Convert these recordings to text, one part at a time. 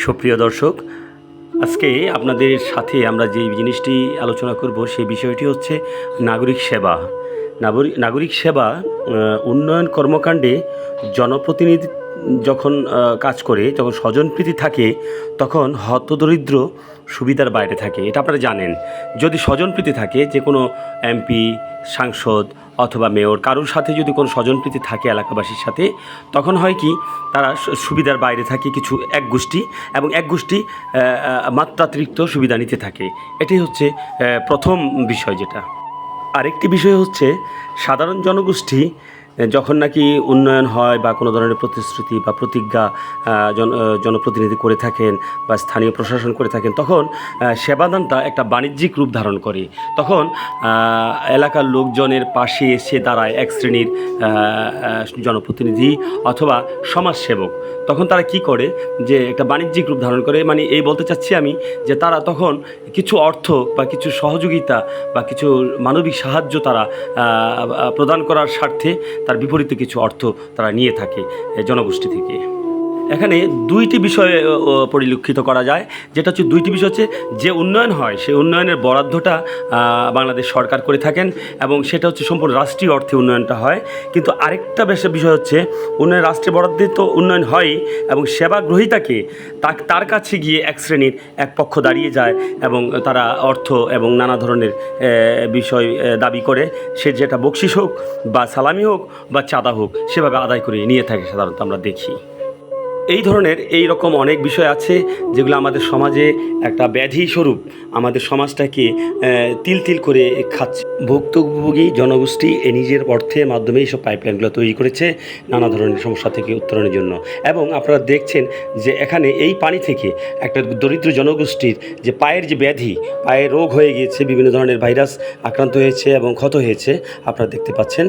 সুপ্রিয় দর্শক, আজকে আপনাদের সাথে আমরা যে জিনিসটি আলোচনা করব সেই বিষয়টি হচ্ছে নাগরিক সেবা। নাগরিক সেবা উন্নয়ন কর্মকাণ্ডে জনপ্রতিনিধি যখন কাজ করে, যখন স্বজনপ্রীতি থাকে, তখন হতদরিদ্র সুবিধার বাইরে থাকে। এটা আপনারা জানেন। যদি স্বজনপ্রীতি থাকে, যে কোনো এমপি, সাংসদ অথবা মেয়র, কারোর সাথে যদি কোনো স্বজনপ্রীতি থাকে এলাকাবাসীর সাথে, তখন হয় কি, তারা সুবিধার বাইরে থাকে কিছু এক গোষ্ঠী এবং এক গোষ্ঠী মাত্রাতিরিক্ত সুবিধা নিতে থাকে। এটাই হচ্ছে প্রথম বিষয় যেটা। আরেকটি বিষয় হচ্ছে, সাধারণ জনগোষ্ঠী যখন নাকি উন্নয়ন হয় বা কোনো ধরনের প্রতিশ্রুতি বা প্রতিজ্ঞা জন জনপ্রতিনিধি করে থাকেন বা স্থানীয় প্রশাসন করে থাকেন, তখন সেবাদানটা একটা বাণিজ্যিক রূপ ধারণ করে। তখন এলাকার লোকজনের পাশে এসে দাঁড়ায় এক শ্রেণির জনপ্রতিনিধি অথবা সমাজসেবক। তখন তারা কি করে যে একটা বাণিজ্যিক রূপ ধারণ করে মানে এই বলতে চাচ্ছি আমি যে তারা তখন কিছু অর্থ বা কিছু সহযোগিতা বা কিছু মানবিক সাহায্য তারা প্রদান করার স্বার্থে তার বিপরীতে কিছু অর্থ তারা নিয়ে থাকে জনগোষ্ঠী থেকে। এখানে দুইটি বিষয় পরিলক্ষিত করা যায়। যেটা হচ্ছে দুইটি বিষয় হচ্ছে যে উন্নয়ন হয়, সেই উন্নয়নের বরাদ্দটা বাংলাদেশ সরকার করে থাকেন এবং সেটা হচ্ছে সম্পূর্ণ রাষ্ট্রীয় অর্থে উন্নয়নটা হয়। কিন্তু আরেকটা বেশ বিষয় হচ্ছে উন্নয়ন, রাষ্ট্রীয় বরাদ্দে তো উন্নয়ন হয়ই এবং সেবা গ্রহীতাকে তার কাছে গিয়ে এক শ্রেণির এক পক্ষ দাঁড়িয়ে যায় এবং তারা অর্থ এবং নানা ধরনের বিষয় দাবি করে। সে যেটা বকশিস হোক বা সালামি হোক বা চাঁদা হোক, সেভাবে আদায় করে নিয়ে থাকে সাধারণত আমরা দেখি। এই ধরনের এই রকম অনেক বিষয় আছে যেগুলো আমাদের সমাজে একটা ব্যাধি স্বরূপ। আমাদের সমাজটাকে তিল তিল করে খাচ্ছে। ভুক্তভোগী জনগোষ্ঠী এ নিজের অর্থের মাধ্যমে এইসব পাইপলাইনগুলো তৈরি করেছে নানা ধরনের সমস্যা থেকে উত্তরণের জন্য। এবং আপনারা দেখছেন যে এখানে এই পানি থেকে একটা দরিদ্র জনগোষ্ঠীর যে পায়ের যে ব্যাধি পায়ে রোগ হয়ে গিয়েছে, বিভিন্ন ধরনের ভাইরাস আক্রান্ত হয়েছে এবং ক্ষত হয়েছে, আপনারা দেখতে পাচ্ছেন।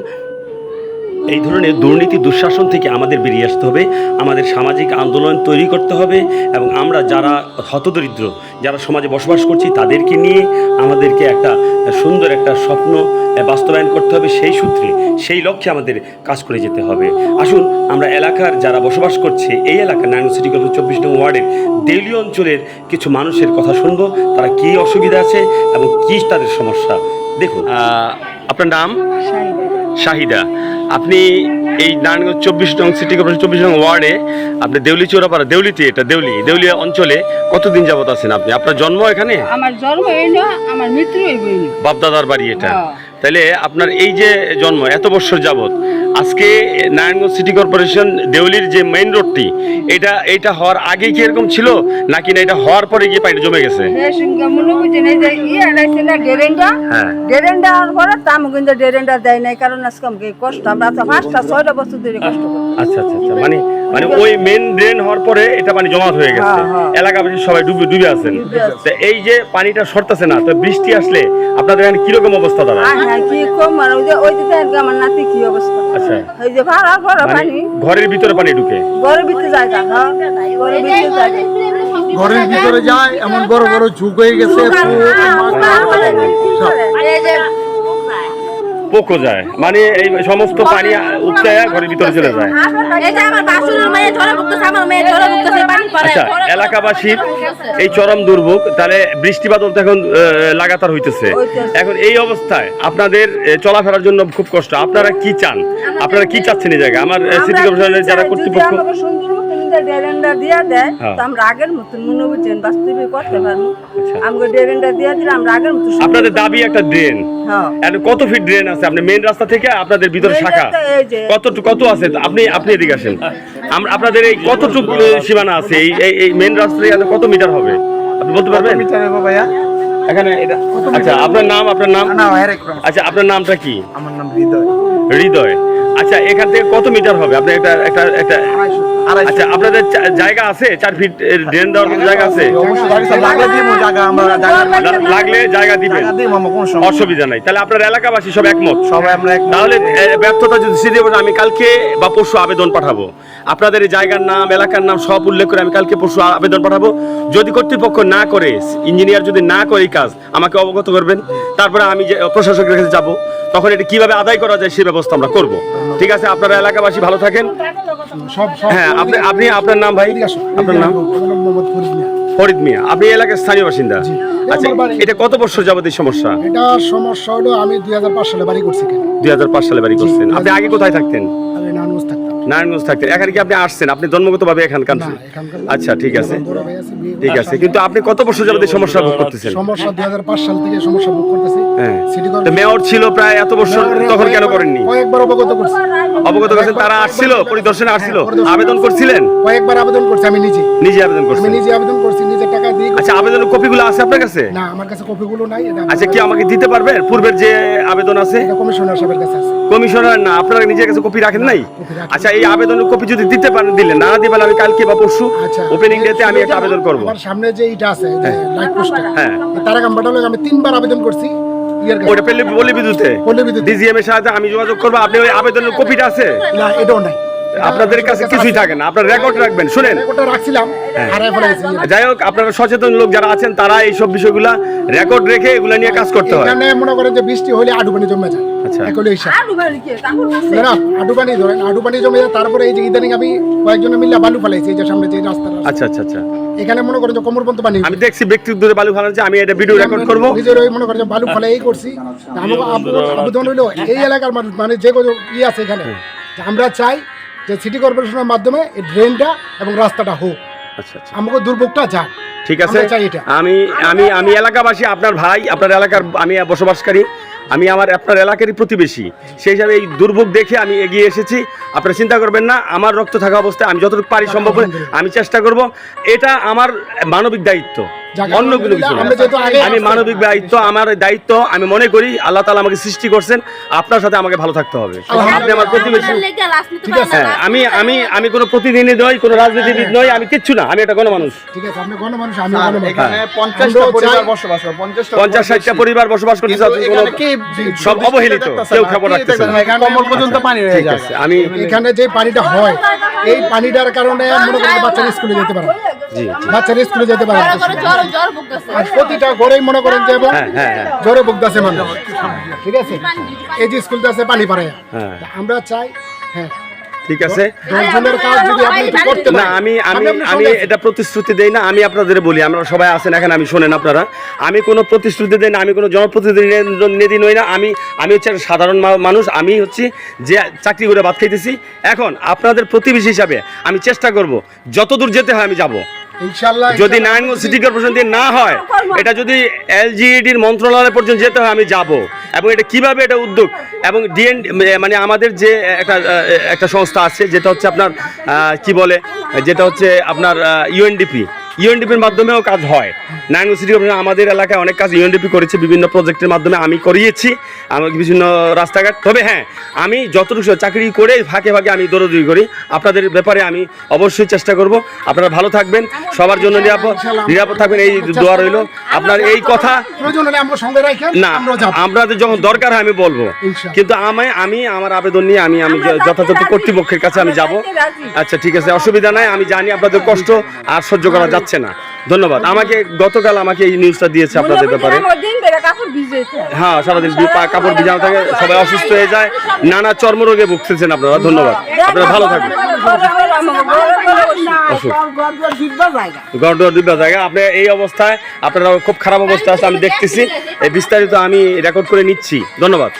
এই ধরনের দুর্নীতি দুঃশাসন থেকে আমাদের বেরিয়ে আসতে হবে আমাদের সামাজিক আন্দোলন তৈরি করতে হবে এবং আমরা যারা হতদরিদ্র যারা সমাজে বসবাস করছি তাদেরকে নিয়ে আমাদেরকে একটা সুন্দর একটা স্বপ্ন বাস্তবায়ন করতে হবে সেই সূত্রে সেই লক্ষ্যে আমাদের কাজ করে যেতে হবে। আসুন আমরা এলাকার যারা বসবাস করছে এই এলাকার নারায়ণ সিটি কর্পোরেশন চব্বিশ নম্বর ওয়ার্ডের দেউলি অঞ্চলের কিছু মানুষের কথা শুনব তারা কী অসুবিধা আছে এবং কী তাদের সমস্যা? দেখুন। আপনার নাম? শাহিদা আপনি এই নারায়ণগঞ্জ চব্বিশ নং সিটি কর্পোরেশন চব্বিশ নং ওয়ার্ডে আপনি দেউলি চোরাপাড়া দেউলিতে এটা দেউলি দেউলিয়া অঞ্চলে কতদিন যাবত আছেন আপনি? আপনার জন্ম এখানে? আমার জন্ম হইল আমার মৃত্যু বাপদাদার বাড়ি এটা। হ্যাঁ। তাহলে আপনার এই যে জন্ম এত বছর যাবৎ আজকে নারায়ণগঞ্জ সিটি কর্পোরেশন দেউলির যে মেইন রোডটি এটা এটা হওয়ার আগে কি এরকম ছিল? নাকি না এটা হওয়ার পরে গিয়ে পানিটা জমে গেছে? সঙ্গে করছে না যে লাইছে না ডেরেন্ডা হওয়ার পরে কিন্তু ডেরেন্ডা দেয় নাই কারণ আজকে কষ্ট আমরা তো পাঁচটা ছয়টা বছর ধরে কষ্ট আচ্ছা আচ্ছা মানে মানে ওই মেন ড্রেন হওয়ার পরে এটা পানি জমাট হয়ে গেছে। হ্যাঁ, হ্যাঁ। এলাকাবাসী সবাই ডুবে ডুবে আছেন। তো এই যে পানিটা সরতেছে না তো বৃষ্টি আসলে আপনাদের এখানে কীরকম অবস্থা দাঁড়ায়? হ্যাঁ কি কম আর ওই যে ওই যে আমার নাতি কি অবস্থা? আচ্ছা। ওই যে ভাড়া ভরা মানে পানি। ঘরের ভিতরে পানি ঢুকে? ঘরের ভিতরে যায় না হ্যাঁ। ঘরের ভিতরে যায় ঘরের ভিতরে যায় এমন বড় বড় ঝুঁক হয়ে গেছে পোকো যায়। মানে এই সমস্ত পানি উপচে ঘরের ভিতরে চলে যায়। আচ্ছা এলাকাবাসীর এই চরম দুর্ভোগ তাহলে বৃষ্টি বাদল তো এখন লাগাতার হইতেছে। এখন এই অবস্থায় আপনাদের চলাফেরার জন্য খুব কষ্ট। আপনারা কি চান? আপনারা কি চাচ্ছেন এই জায়গায়? আমার সিটি কর্পোরেশনের যারা কর্তৃপক্ষ ডেরেন্ডা দিয়া দেয় হ্যাঁ। তো আমরা আগের মতন মনে বুঝছেন বাস্তবে করতে পারব। আচ্ছা। আমাকে ডেরেন্ডা দিয়া দিলে আমরা আগের মতো আপনাদের দাবি একটা ড্রেন। হ্যাঁ। কত ফিট ড্রেন আছে? আপনি মেইন রাস্তা থেকে আপনাদের ভিতরে শাখা। কত কত আছে? আপনি আপনি এদিকে আসেন। আমরা আপনাদের এই কতটুকু সীমানা আছে? এই এই- মেইন রাস্তায় এত কত মিটার হবে? আপনি বলতে পারবেন? মিটার হবে ভাইয়া? এখানে আচ্ছা আপনার নাম আপনার নাম। আচ্ছা আপনার নামটা কি? আমার নাম হৃদয়। হৃদয়। আচ্ছা এখান থেকে কত মিটার হবে? আপনি একটা একটা একটা আচ্ছা আপনাদের জায়গা আছে? চার ফিট ড্রেন দেওয়ার জায়গা আছে? লাগলে জায়গা আমরা জায়গা লা- লাগলে জায়গা দিবেন। জায়গা দিব আমরা কোনো সমস্যা অসুবিধা নাই। তাহলে আপনার এলাকাবাসী সব একমত? সবাই আমরা এক তাহলে ব্যর্থতা যদি বসে আমি কালকে বা পরশু আবেদন পাঠাবো। আপনাদের এই জায়গার নাম এলাকার নাম সব উল্লেখ করে আমি কালকে পরশু আবেদন পাঠাবো। যদি কর্তৃপক্ষ না করে ইঞ্জিনিয়ার যদি না করে এই কাজ আমাকে অবগত করবেন। তারপরে আমি যে প্রশাসকের কাছে যাব। তখন এটা কীভাবে আদায় করা যায় সে ব্যবস্থা আমরা করব। ঠিক আছে? আপনারা এলাকাবাসী ভালো থাকেন। হ্যাঁ আপনি আপনি আপনার নাম ভাই? আপনার নাম? ফরিদ মিয়া। আপনি এলাকার স্থানীয় বাসিন্দা? আচ্ছা এটা কত বছর যাবত এই সমস্যা? এটা সমস্যা হলো আমি দুই হাজার পাঁচ সালে বাড়ি করছি কেন দুই সালে বাড়ি করছেন। আপনি আগে কোথায় থাকতেন? আমি নানুজ থাকতাম নারায়ণগঞ্জ থাকতেন এখানে কি আপনি আসছেন? আপনি জন্মগতভাবে এখানকার আচ্ছা ঠিক আছে। ঠিক আছে। কিন্তু আপনি কত বছর যাবত সমস্যা ভোগ করতেছেন? সমস্যা 2005 সাল থেকে সমস্যা ভোগ করতেছি। হ্যাঁ। তো মেয়র ছিল প্রায় এত বছর তখন কেন করেননি? কয়েকবার অবগত করছি। অবগত করছেন তারা আসছিল পরিদর্শনে আসছিল। আবেদন করছিলেন? কয়েকবার আবেদন করছি আমি নিজে। নিজে আবেদন আমি করছেন নিজে আবেদন করছি আচ্ছা আবেদনের কপিগুলো আছে আপনার কাছে? না আমার কাছে কপিগুলো নাই আচ্ছা কি আমাকে দিতে পারবেন? পূর্বের যে আবেদন আছে? কমিশনার সাহেবের কাছে আছে। কমিশনার না আপনারা নিজের কাছে কপি রাখেন নাই? আচ্ছা এই আবেদনের কপি যদি দিতে পারেন দিলেন না দিবেন আমি কালকে বা পরশু আচ্ছা ওপেনিং ডেতে আমি একটা আবেদন করব। আমার সামনে যে এটা আছে লাইট পোস্টার হ্যাঁ। তারা কাম্পাটা আমি তিনবার আবেদন করছি ওটা পেলে বলি বিদ্যুতে? পল্লী বিদ্যুৎ ডিজিএম এর সাথে আমি যোগাযোগ করব আপনি ওই আবেদনের কপিটা আছে? না এটাও নাই। আপনাদের কাছে কিছুই থাকে না আপনার রেকর্ড রাখবেন শুনেন ওটা রাখছিলাম যাই হোক আপনারা সচেতন লোক যারা আছেন তারা এই সব বিষয়গুলা রেকর্ড রেখে এগুলা নিয়ে কাজ করতে হয় এখানে মনে করেন যে বৃষ্টি হলে আডু পানি জমে যায় আচ্ছা। একলে হিসাব আলু বাড়ি কে কাপড় বসে না না, আডু পানি ধরেন আডু পানি জমে যায় তারপরে এই যে ইদানিং আমি কয়েকজনে মিলে বালু ফেলাইছি এই যে সামনে যে রাস্তা আচ্ছা আচ্ছা আচ্ছা এখানে মনে করেন যে কোমর পর্যন্ত পানি আমি দেখছি ব্যক্তিগত দূরে বালু ফালাচ্ছে আমি এটা ভিডিও রেকর্ড করব নিজের ওই মনে করেন যে বালু ফেলাই করছি আমাকে আবেদন হইল এই এলাকার মানুষ মানে যে কোনো ইয়ে আছে এখানে আমরা চাই যে সিটি কর্পোরেশনের মাধ্যমে এই ড্রেনটা এবং রাস্তাটা হোক। আচ্ছা আচ্ছা। আমাকে দুর্ভোগটা যাক। ঠিক আছে। আমি আমি আমি এলাকাবাসী আপনার ভাই আপনার এলাকার আমি বসবাসকারী আমি আমার আপনার এলাকারই প্রতিবেশী। সেই হিসাবে এই দুর্ভোগ দেখে আমি এগিয়ে এসেছি। আপনারা চিন্তা করবেন না আমার রক্ত থাকা অবস্থায় আমি যতটুকু পারি সম্ভব হলে আমি চেষ্টা করব। এটা আমার মানবিক দায়িত্ব। অন্য কোনো কিছু আমি মানবিক দায়িত্ব আমার দায়িত্ব আমি মনে করি আল্লাহ তালা আমাকে সৃষ্টি করছেন আপনার সাথে আমাকে ভালো থাকতে হবে। আপনি আমার প্রতিবেশী ঠিক আছে। হ্যাঁ আমি আমি আমি কোনো প্রতিনিধি নই কোনো রাজনীতিবিদ নই আমি কিচ্ছু না আমি একটা গণমানুষ। ঠিক আছে আপনি গণমানুষ আমি গণমানুষ। এখানে পঞ্চাশটা আমরাও পরিবার চাই- বসবাস করে পঞ্চাশটা পঞ্চাশ ষাটটা পরিবার বসবাস করতে কিন্তু চাচ্ছে, কোনো- এখানে কি সব অবহেলিত কেউ খবর রাখতেছে না। পর্যন্ত পানি হয়ে ঠিক আমি এখানে যে পানিটা হয় এই পানিটার কারণে মনে করেন বাচ্চারা স্কুলে যেতে পারে বাচ্চারা স্কুলে যেতে পারে না। জ্বর করে জ্বর জ্বর ভুগতেছে। আর প্রতিটা ঘরেই মনে করেন যে এবং হ্যাঁ হ্যাঁ হ্যাঁ। জ্বরে ভুগতেছে মানুষ। ঠিক আছে? এই যে স্কুলটা আছে পানি পারে হ্যাঁ। আমরা চাই হ্যাঁ। ঠিক আছে। দশজনের কাজ যদি আপনি একটু করতে না আমি আমি আমি এটা প্রতিশ্রুতি দেই না আমি আপনাদের বলি আমরা সবাই আছেন এখানে আমি শোনেন আপনারা। আমি কোনো প্রতিশ্রুতি দেই না আমি কোনো জনপ্রতিনিধি নই না আমি আমি হচ্ছে সাধারণ মানুষ আমি হচ্ছি যে চাকরি করে ভাত খাইতেছি। এখন আপনাদের প্রতিবেশী হিসাবে আমি চেষ্টা করব যতদূর যেতে হয় আমি যাব। যদি নারায়ণগঞ্জ সিটি কর্পোরেশন দিয়ে না হয় এটা যদি এলজিইডির মন্ত্রণালয় পর্যন্ত যেতে হয় আমি যাব। এবং এটা কীভাবে এটা উদ্যোগ? এবং ডিএন মানে আমাদের যে একটা একটা সংস্থা আছে যেটা হচ্ছে আপনার আহ, কি বলে যেটা হচ্ছে আপনার ইউএনডিপি। ইউএনডিপির মাধ্যমেও কাজ হয়। নারায়ণগঞ্জ সিটি কর্পোরেশন আমাদের এলাকায় অনেক কাজ ইউএনডিপি করেছে বিভিন্ন প্রজেক্টের মাধ্যমে আমি করিয়েছি আমি বিভিন্ন রাস্তাঘাট। তবে হ্যাঁ আমি যতটুকু চাকরি করে ফাঁকে ফাঁকে আমি দৌড়দৌড়ি করি। আপনাদের ব্যাপারে আমি অবশ্যই চেষ্টা করব। আপনারা ভালো থাকবেন সবার জন্য নিরাপদ নিরাপদ থাকবেন এই দোয়া রইল। আপনার এই কথা না আমরা যাব। আপনাদের যখন দরকার হয় আমি বলব। কিন্তু আমি আমি আমার আবেদন নিয়ে আমি আমি যথাযথ কর্তৃপক্ষের কাছে আমি যাব। আচ্ছা ঠিক আছে অসুবিধা নাই আমি জানি আপনাদের কষ্ট আর সহ্য করা যাচ্ছে না ধন্যবাদ আমাকে গতকাল আমাকে এই নিউজটা দিয়েছে আপনাদের ব্যাপারে হ্যাঁ সারাদিন কাপড় ভিজানো থাকে সবাই অসুস্থ হয়ে যায় নানা চর্মরোগে ভুগতেছেন আপনারা ধন্যবাদ আপনারা ভালো থাকবেন জায়গা আপনি এই অবস্থায় আপনারা খুব খারাপ অবস্থা আছে আমি দেখতেছি এই বিস্তারিত আমি রেকর্ড করে নিচ্ছি ধন্যবাদ